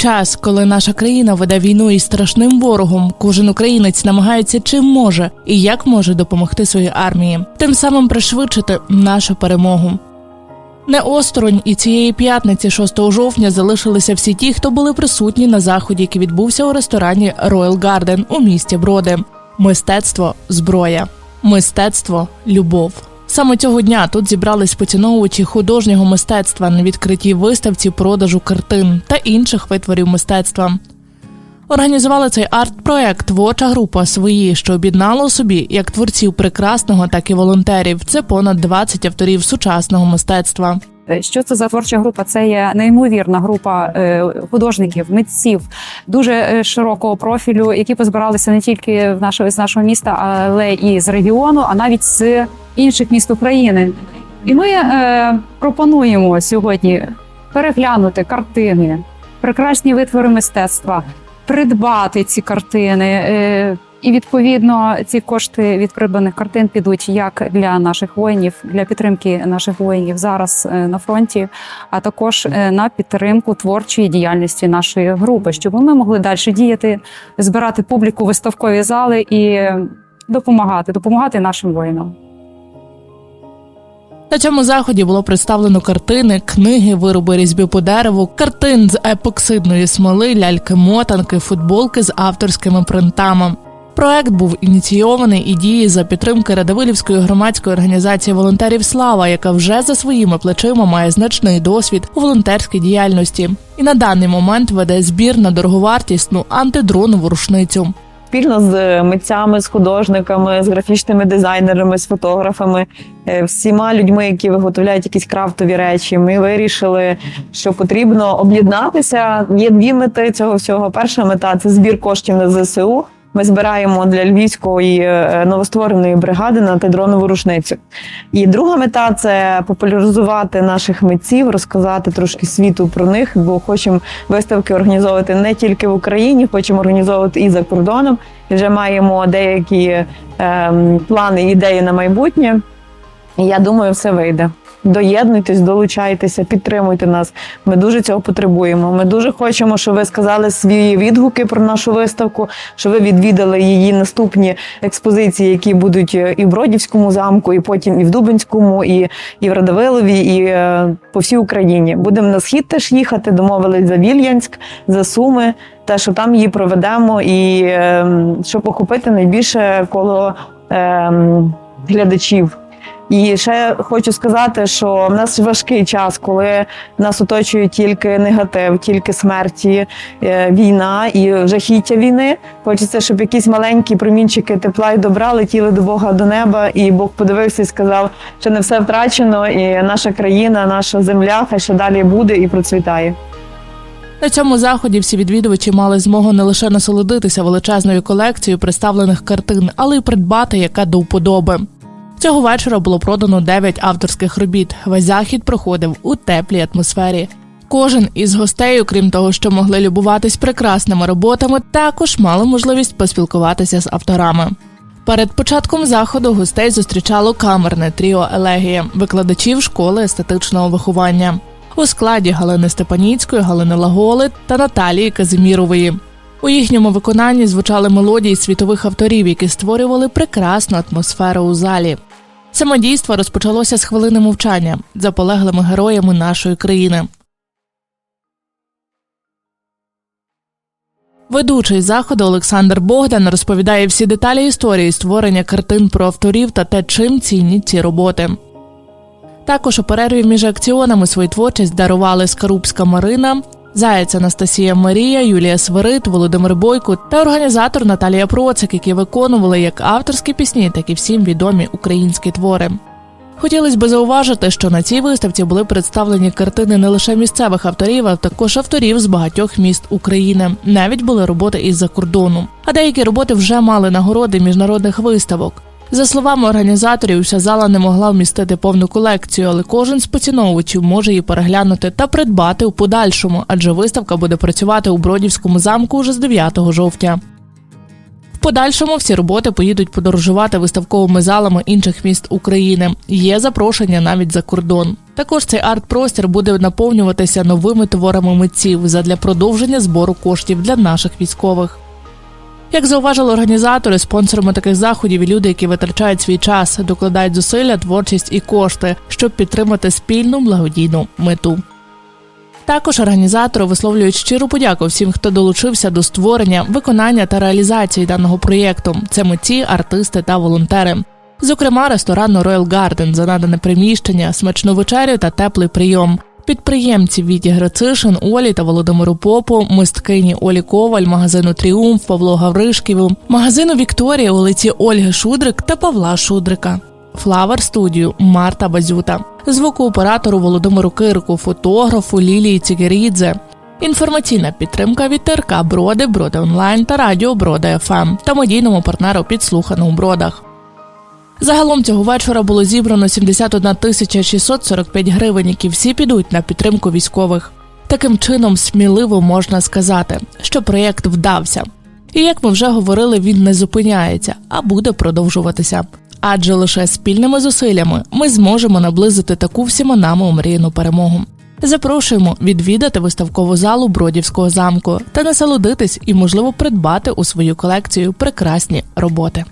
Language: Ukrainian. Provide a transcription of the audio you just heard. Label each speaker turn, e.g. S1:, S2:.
S1: час, коли наша країна веде війну із страшним ворогом, кожен українець намагається чим може і як може допомогти своїй армії, тим самим пришвидшити нашу перемогу. Не осторонь і цієї п'ятниці, 6 жовтня, залишилися всі ті, хто були присутні на заході, який відбувся у ресторані Royal Garden у місті Броди. Мистецтво зброя, мистецтво любов. Саме цього дня тут зібрались поціновувачі художнього мистецтва на відкритій виставці продажу картин та інших витворів мистецтва. Організували цей арт-проект творча група свої, що об'єднала у собі як творців прекрасного, так і волонтерів. Це понад 20 авторів сучасного мистецтва.
S2: Е, Що це за творча група? Це є неймовірна група е, художників, митців дуже е, широкого профілю, які позбиралися не тільки в нашого з нашого міста, але і з регіону, а навіть з інших міст України. І ми е, пропонуємо сьогодні переглянути картини, прекрасні витвори мистецтва, придбати ці картини. Е, і відповідно ці кошти від придбаних картин підуть як для наших воїнів, для підтримки наших воїнів зараз е, на фронті, а також е, на підтримку творчої діяльності нашої групи, щоб ми могли далі діяти, збирати публіку, виставкові зали і допомагати, допомагати нашим воїнам.
S1: На цьому заході було представлено картини, книги, вироби різьби по дереву, картин з епоксидної смоли, ляльки-мотанки, футболки з авторськими принтами. Проект був ініційований і діє за підтримки Радивилівської громадської організації волонтерів Слава, яка вже за своїми плечима має значний досвід у волонтерській діяльності, і на даний момент веде збір на дороговартісну антидронову рушницю.
S3: Спільно з митцями, з художниками, з графічними дизайнерами, з фотографами, е, всіма людьми, які виготовляють якісь крафтові речі. Ми вирішили, що потрібно об'єднатися. Є дві мети цього всього. Перша мета це збір коштів на ЗСУ. Ми збираємо для львівської е, новоствореної бригади на антидронову рушницю. І друга мета це популяризувати наших митців, розказати трошки світу про них, бо хочемо виставки організовувати не тільки в Україні, хочемо організовувати і за кордоном. І вже маємо деякі ем, плани ідеї на майбутнє. І я думаю, все вийде. Доєднуйтесь, долучайтеся, підтримуйте нас. Ми дуже цього потребуємо. Ми дуже хочемо, щоб ви сказали свої відгуки про нашу виставку, щоб ви відвідали її наступні експозиції, які будуть е, і в Бродівському замку, і потім і в Дубинському, і, і в Радовилові, і е, по всій Україні. Будемо на схід теж їхати. Домовились за Вільянськ, за Суми. Те, що там її проведемо, і е, щоб охопити найбільше коло е, глядачів. І ще хочу сказати, що в нас важкий час, коли нас оточує тільки негатив, тільки смерті, е, війна і жахіття війни. Хочеться, щоб якісь маленькі промінчики тепла і добра летіли до Бога до неба, і Бог подивився і сказав, що не все втрачено, і наша країна, наша земля хай ще далі буде і процвітає.
S1: На цьому заході всі відвідувачі мали змогу не лише насолодитися величезною колекцією представлених картин, але й придбати яка до вподоби. Цього вечора було продано 9 авторських робіт. Весь захід проходив у теплій атмосфері. Кожен із гостей, окрім того, що могли любуватись прекрасними роботами, також мали можливість поспілкуватися з авторами. Перед початком заходу гостей зустрічало камерне тріо Елегія, викладачів школи естетичного виховання у складі Галини Степаніцької, Галини Лаголи та Наталії Казимірової. У їхньому виконанні звучали мелодії світових авторів, які створювали прекрасну атмосферу у залі. Саме дійство розпочалося з хвилини мовчання за полеглими героями нашої країни. Ведучий заходу Олександр Богдан розповідає всі деталі історії створення картин про авторів та те, чим цінні ці роботи. Також у перерві між акціонами свою творчість дарували Скарубська Марина, Заєць Анастасія Марія, Юлія Свирит, Володимир Бойко та організатор Наталія Процик, які виконували як авторські пісні, так і всім відомі українські твори. Хотілося б зауважити, що на цій виставці були представлені картини не лише місцевих авторів, а також авторів з багатьох міст України. Навіть були роботи із-за кордону. А деякі роботи вже мали нагороди міжнародних виставок. За словами організаторів, вся зала не могла вмістити повну колекцію, але кожен з поціновувачів може її переглянути та придбати у подальшому, адже виставка буде працювати у Бродівському замку вже з 9 жовтня. В подальшому всі роботи поїдуть подорожувати виставковими залами інших міст України. Є запрошення навіть за кордон. Також цей арт-простір буде наповнюватися новими творами митців задля продовження збору коштів для наших військових. Як зауважили організатори, спонсорами таких заходів і люди, які витрачають свій час, докладають зусилля, творчість і кошти, щоб підтримати спільну благодійну мету. Також організатори висловлюють щиру подяку всім, хто долучився до створення, виконання та реалізації даного проєкту. Це митці, артисти та волонтери. Зокрема, ресторан Royal Garden за надане приміщення, смачну вечерю та теплий прийом. Підприємці Віті Грицишин, Олі та Володимиру Попу, мисткині Олі Коваль, магазину Тріумф, Павло Гавришківу, магазину Вікторія, вулиці Ольги Шудрик та Павла Шудрика. Флавер студію Марта Базюта, звукооператору Володимиру Кирку, фотографу Лілії Цігерідзе. Інформаційна підтримка від ТРК Броди, Броди Онлайн та Радіо Броди ФМ та медійному партнеру підслухано у бродах. Загалом цього вечора було зібрано 71 тисяча 645 гривень, які всі підуть на підтримку військових. Таким чином, сміливо можна сказати, що проєкт вдався. І як ми вже говорили, він не зупиняється, а буде продовжуватися. Адже лише спільними зусиллями ми зможемо наблизити таку всіма нами омріяну перемогу. Запрошуємо відвідати виставкову залу Бродівського замку та насолодитись і, можливо, придбати у свою колекцію прекрасні роботи.